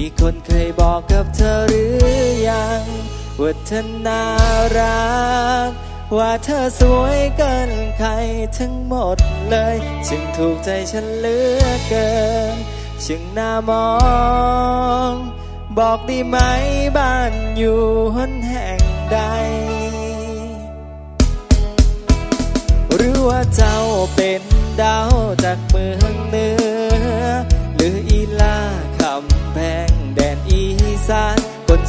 มีคนเคยบอกกับเธอหรือยัง ว่าเธอน่ารัก ว่าเธอสวยเกินใครทั้งหมดเลย จึงถูกใจฉันเหลือเกินจึงน่ามอง บอกได้ไหมบ้านอยู่หนแห่งใด หรือว่าเจ้าเป็นดาวจากเมืองเหนือ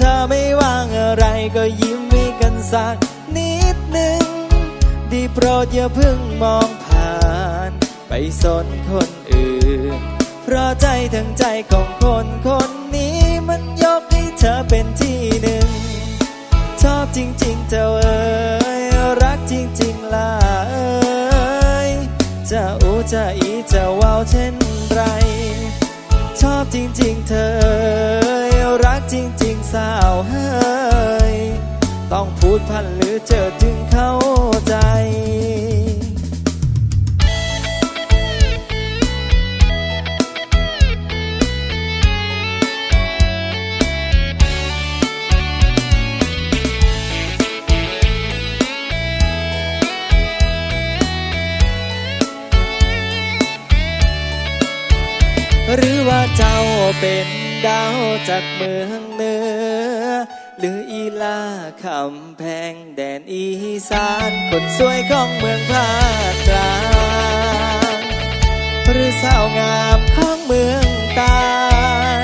เธอไม่ว่างอะไรก็ยิ้มให้กันสักนิดหนึ่งด้โปรดอย่าเพิ่งมองผ่าน ไปสนคนอื่น เพราะใจทั้งใจของคนคนนี้มันยกให้เธอเป็นที่หนึ่ง ชอบจริงๆเจ้าเอ๋ยรักจริงๆล่ะเอ๋ยจะอูจะอีจะว่าวเช่นไร ชอบจริงๆเธอ รักจริงๆสาวเฮ้ยต้องพูดพันหรือเจอถึงเข้าใจหรือว่าเจ้าเป็น ดาวจากเมืองเหนือ หรืออีลาคำแพงแดนอีสานคนสวยของเมืองภาคกลางหรือสาวงามของเมืองใตา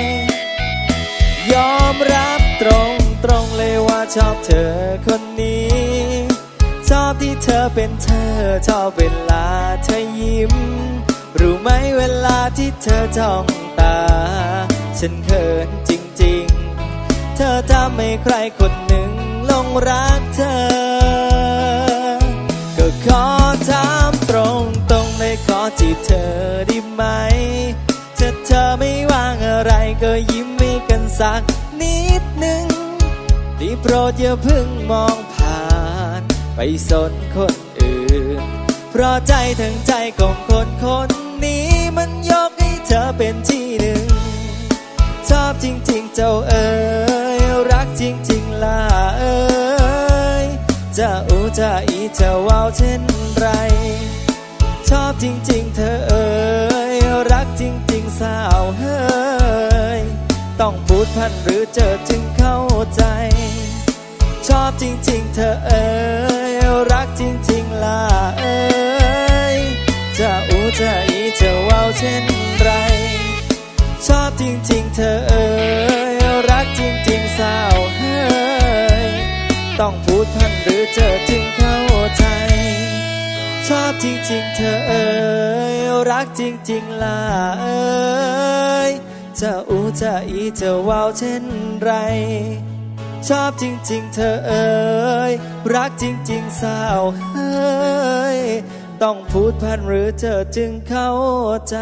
ยยอมรับตรงตรงๆเลยว่าชอบเธอคนนี้ ชอบที่เธอเป็นเธอ ชอบเวลาเธอยิ้ม รู้ไหมเวลาที่เธอจ้องตา ฉันเขินจริงๆ เธอทำให้ใครคนหนึ่งลงรักเธอ ก็ขอถามตรงตรงๆเลยขอจีบเธอได้ไหมถ้าเธอไม่ว่างอะไรก็ยิ้มให้กันสักนิดหนึ่งด้โปรดอย่าเพิ่งมองผ่าน ไปสนคนอื่น เพราะใจทั้งใจของคนคนนี้มันยกให้เธอเป็นที่หนึ่ง จริง ๆ เจ้าเอ๋ยรักจริง ๆล่ะเอ๋ยจะอูจะอีจะว่าวเช่นไร ชอบจริง ๆ เธอเอ๋ยรักจริง ๆ สาวเฮ้ยต้องพูดพันหรือเจอจึงเข้าใจ ชอบจริง ๆ เธอเอ๋ยรักจริง ๆล่ะเอ๋ยจะอูจะอีจะว่าวเช่น ต้องพูดพันหรือเจอจึงเข้าใจ ชอบจริงๆเธอเอ๋ยรักจริงๆล่ะเอ๋ยจะอูจะอีจะว่าวเช่นไร ชอบจริงๆเธอเอ๋ยรักจริงๆสาวเฮ้ยต้องพูดพันหรือเจอจึงเข้าใจ